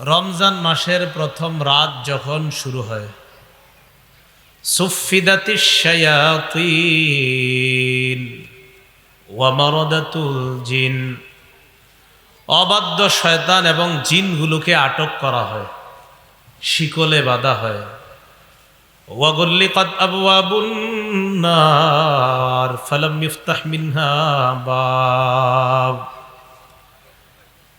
রমজান মাসের প্রথম রাত যখন শুরু হয়। ওয়ামারদাতুল জিন। অবাধ্য শয়তান এবং জিনগুলোকে আটক করা হয়। শিকলে বাঁধা হয়। ওয়াগুল্লিকাত মিনহা বাব।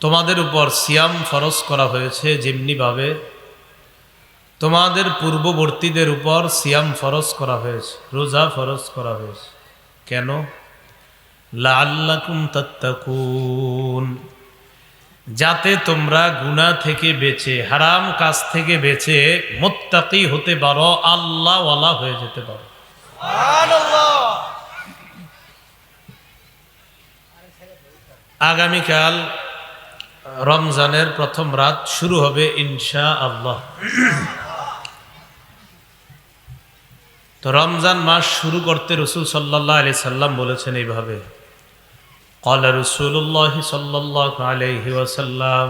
তোমাদের উপর সিয়াম ফরজ করা হয়েছে যেমনিভাবে তোমাদের পূর্ববর্তীদের উপর সিয়াম ফরজ করা হয়েছে রোজা ফরজ করা হয়েছে। কেন? লাল্লাকুম তাত্তাকুন। যাতে তোমরা গুনাহ থেকে বেঁচে হারাম কাজ থেকে বেঁচে মোত্তাকি হতে পারো আল্লাহওয়ালা হয়ে যেতে পারো। আগামীকাল রমজানের প্রথম রাত শুরু হবে ইনশা আল্লাহ তো রমজান মাস শুরু করতে রসুল সাল্লাহ আলি সাল্লাম বলেছেন এইভাবে قال رسول الله صلى الله عليه وسلم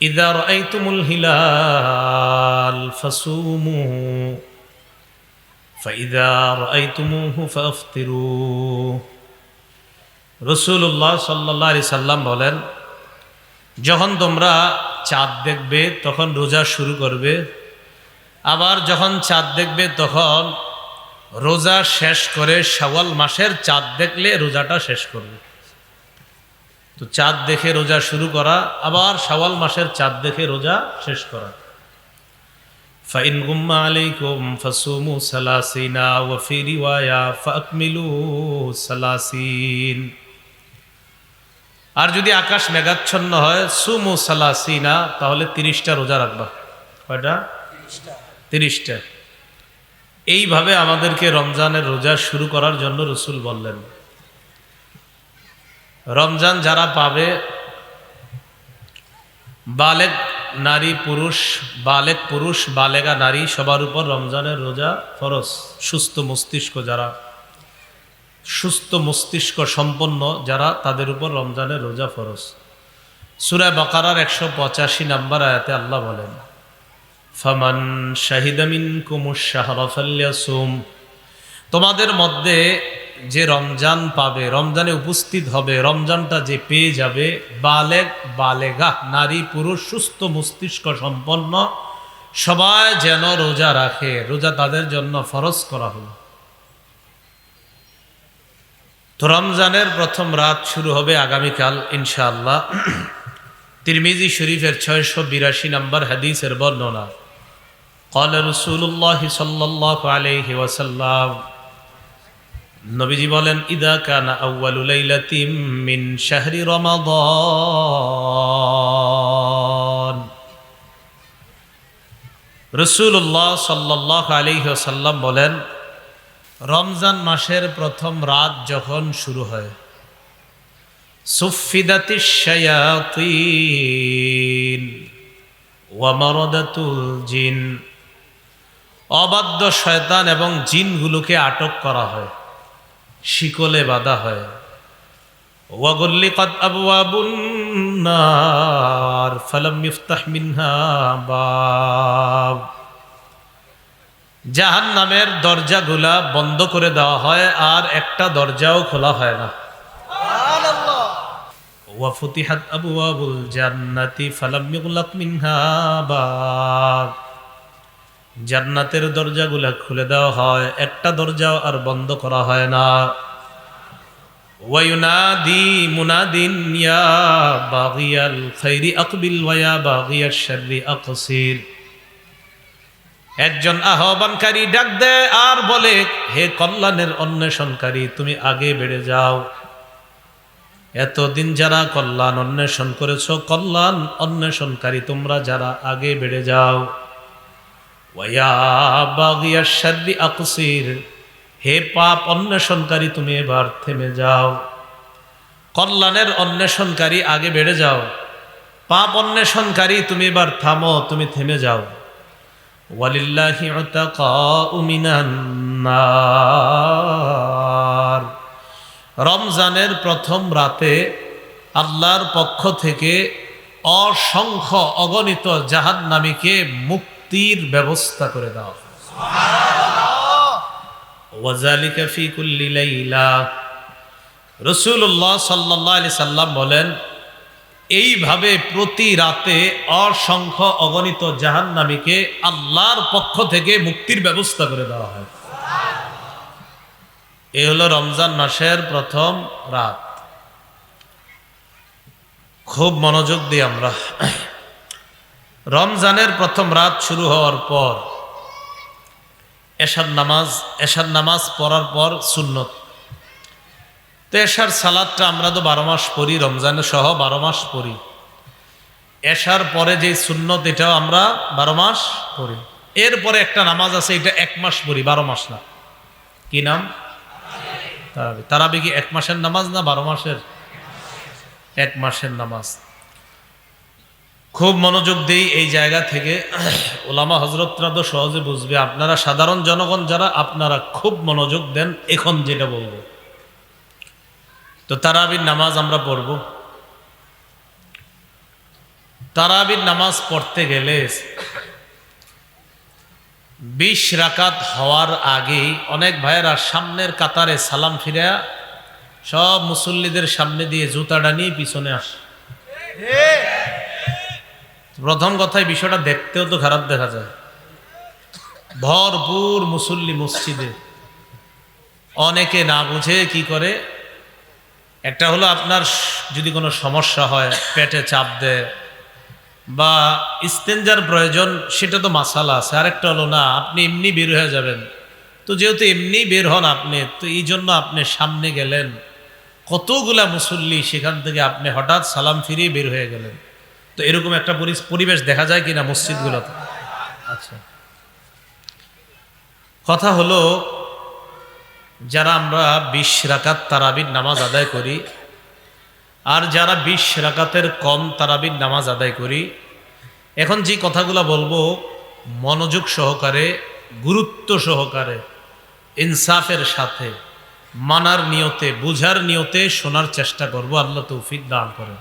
إذا رأيتم الهلال فصوموا فإذا رأيتموه فأفطروا রসুল্লাহ সাল্লাহ সাল্লাম বলেন, যখন তোমরা চাঁদ দেখবে, তখন রোজা শুরু করবে। আবার যখন চাঁদ দেখবে, তখন রোজা শেষ করে শাওয়াল মাসের চাঁদ দেখলে রোজাটা শেষ করবে। তো চাঁদ দেখে রোজা শুরু করা, আবার শাওয়াল মাসের চাঁদ দেখে রোজা শেষ করা। ফাইন গুম্মা আলাইকুম ফাসুমু সালাসিনা ওয়া ফি রিওয়ায়া ফাকমিলু সালাসিন। আর যদি আকাশ মেঘাচ্ছন্ন হয় সুমু সালাসিনা তাহলে তিরিশটা রোজা রাখবা। কয়টা? তিরিশটা। এইভাবে আমাদেরকে রমজানের রোজা শুরু করার জন্য রসুল বললেন। রমজান যারা পাবে বালেক নারী পুরুষ বালেক পুরুষ বালেগা নারী সবার উপর রমজানের রোজা ফরজ। সুস্থ মস্তিষ্ক যারা সুস্থ মস্তিষ্ক সম্পন্ন যারা তাদের উপর রমজানের রোজা ফরজ। সুরায় বকারার একশো পঁচাশি নাম্বার আয়াতে আল্লাহ বলেন, ফামান শাহিদামিন কুমুর শাহরফাল্লাসুম তোমাদের মধ্যে যে রমজান পাবে, রমজানে উপস্থিত হবে, রমজানটা যে পেয়ে যাবে, বালেক বালেগা নারী, পুরুষ, সুস্থ মস্তিষ্ক সম্পন্ন, সবাই যেন রোজা রাখে। রোজা তাদের জন্য ফরজ করা হলো। তো রমজানের প্রথম রাত শুরু হবে আগামীকাল ইনশাআল্লাহ তিরমিজি শরীফের ছয়শো বিরাশি নম্বর হাদিসের বর্ণনা قال رسول الله صلى الله عليه وسلم নবীজি বলেন ইদা কানা আউয়ালু লাইলাতিম মিন শাহরি রমাদান রসুল্লাহ সাল্লাহ আলাইহি ওয়াসাল্লাম বলেন রমজান মাসের প্রথম রাত যখন শুরু হয়, সুফিদাতি ওয়ামারদাতুল জিন। অবাধ্য শয়তান এবং জিনগুলোকে আটক করা হয়, শিকলে বাঁধা হয়। ওয়াগুল্লিকাত মিনহা বাব। জাহান নামের দরজাগুলা বন্ধ করে দেওয়া হয় আর একটা দরজাও খোলা হয় না। জান্নাতের দরজাগুলা খুলে দেওয়া হয় একটা দরজাও আর বন্ধ করা হয় না। ওয়ায়ুনাদি মুনাদিন ইয়া বাগিয়াল খাইরি আকবিল ওয়া বাগিয়াশ শাররি আকসির। একজন আহ্বানকারী ডাক দেয় আর বলে, হে কল্যাণের অন্বেষণকারী, তুমি আগে বেড়ে যাও। এতদিন যারা কল্যাণ অন্বেষণ করেছ, কল্যাণ অন্বেষণকারী, তোমরা যারা আগে বেড়ে যাও। আকসির, হে পাপ অন্বেষণকারী, তুমি এবার থেমে যাও। কল্যাণের অন্বেষণকারী, আগে বেড়ে যাও। পাপ অন্বেষণকারী, তুমি এবার থামো, তুমি থেমে যাও। ওয়ালিল্লাহি উতাকাউ মিনান নার। রমজানের প্রথম রাতে আল্লাহর পক্ষ থেকে অসংখ্য অগণিত জাহান্নামীকে মুক্তির ব্যবস্থা করে দেওয়া। ওয়াজালিকা ফি কুল্লি লাইলা। রসুল্লাহ সাল্লাহ আলি সাল্লাম বলেন এইভাবে প্রতি রাতে অসংখ্য অগণিত জাহান্নামীকে আল্লাহর পক্ষ থেকে মুক্তির ব্যবস্থা করে দেওয়া হয়। এ হলো রমজান মাসের প্রথম রাত। খুব মনোযোগ দিই আমরা রমজানের প্রথম রাত শুরু হওয়ার পর এশার নামাজ এশার নামাজ পড়ার পর সুন্নত। তো এশার সালাদটা আমরা তো বারো মাস পড়ি, রমজানের সহ বারো মাস পড়ি। এশার পরে যে সুন্নত এটাও আমরা বারো মাস পড়ি। এরপরে একটা নামাজ আছে, এটা এক মাস পড়ি, বারো মাস না। কি নাম? তারাবি। তারাবি কি এক মাসের নামাজ না বারো মাসের? এক মাসের নামাজ। খুব মনোযোগ দেই এই জায়গা থেকে। ওলামা হজরতরা তো সহজে বুঝবে, আপনারা সাধারণ জনগণ যারা, আপনারা খুব মনোযোগ দেন, এখন যেটা বলব। তো তারাবির নামাজ আমরা পড়ব। তারাবির নামাজ পড়তে গেলে বিশ রাকাত হওয়ার আগেই অনেক ভাইয়েরা সামনের কাতারে সালাম ফিরে সব মুসল্লিদের সামনে দিয়ে জুতাটা নিয়ে পিছনে আসে। প্রথম কথায় বিষয়টা দেখতেও তো খারাপ দেখা যায়। ভরপুর মুসল্লি মসজিদে। অনেকে না বুঝে কি করে একটা হলো আপনার যদি কোনো সমস্যা হয়, পেটে চাপ দেয়, বা ইস্তেঞ্জার প্রয়োজন, সেটা তো মাসালা আছে। আরেকটা হলো, না, আপনি এমনি বের হয়ে যাবেন। তো যেহেতু এমনি বের হন আপনি, তো এই জন্য আপনি সামনে গেলেন। কতগুলা মুসল্লি সেখান থেকে আপনি হঠাৎ সালাম ফিরিয়ে বের হয়ে গেলেন। তো এরকম একটা পরি- পরিবেশ দেখা যায় কিনা মসজিদগুলোতে? আচ্ছা। কথা হলো যারা আমরা বিশ রাকাত তারাবির নামাজ আদায় করি আর যারা বিশ রাকাতের কম তারাবির নামাজ আদায় করি, এখন যে কথাগুলো বলব, মনোযোগ সহকারে, গুরুত্ব সহকারে, ইনসাফের সাথে, মানার নিয়তে, বুঝার নিয়তে শোনার চেষ্টা করব, আল্লাহ তৌফিক দান করেন।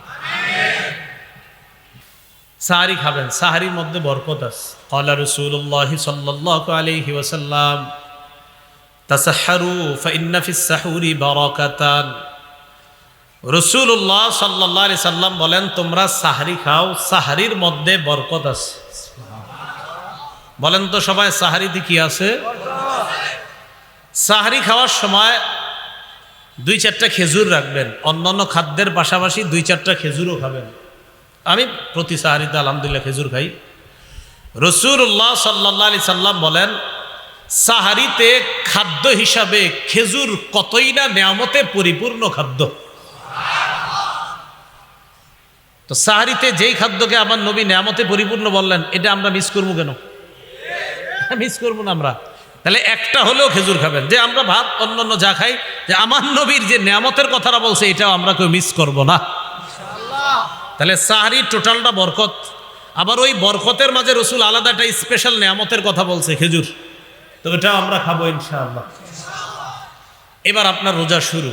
সাহারি খাবেন, সাহারির মধ্যে বরকত আছে। কলা রসুল্লাহ সাল্লাহ আলহি ওসাল্লাম তাসাহারু ফাইন্না ফিস সাহুরি বারাকাতান। রসুল্লাহ সাল্লাহ সাল্লাম বলেন, তোমরা সাহারি খাও, সাহারির মধ্যে বরকত আছে। বলেন তো সবাই, সাহারিতে কি আছে? সাহারি খাওয়ার সময় দুই চারটা খেজুর রাখবেন, অন্যান্য খাদ্যের পাশাপাশি দুই চারটা খেজুরও খাবেন। আমি প্রতি সাহারিতে আলহামদুলিল্লাহ খেজুর খাই। রসুল্লাহ সাল্লাহ আলি সাল্লাম বলেন সাহারিতে খাদ্য হিসাবে খেজুর কতই না নেয়ামতে পরিপূর্ণ খাদ্য। তো সাহারিতে যেই খাদ্যকে আমার নবী নেয়ামতে পরিপূর্ণ বললেন, এটা আমরা মিস করব কেন? মিস করব না আমরা। তাহলে একটা হলেও খেজুর খাবেন। যে আমরা ভাত, অন্যান্য যা খাই, যে আমার নবীর যে নেয়ামতের কথাটা বলছে, এটাও আমরা কেউ মিস করব না। তাহলে সাহারির টোটালটা বরকত। আবার ওই বরকতের মাঝে রসুল আলাদা একটা স্পেশাল নেয়ামতের কথা বলছে, খেজুর। তো এটাও আমরা খাব ইনশাআল্লাহ। এবার আপনার রোজা শুরু।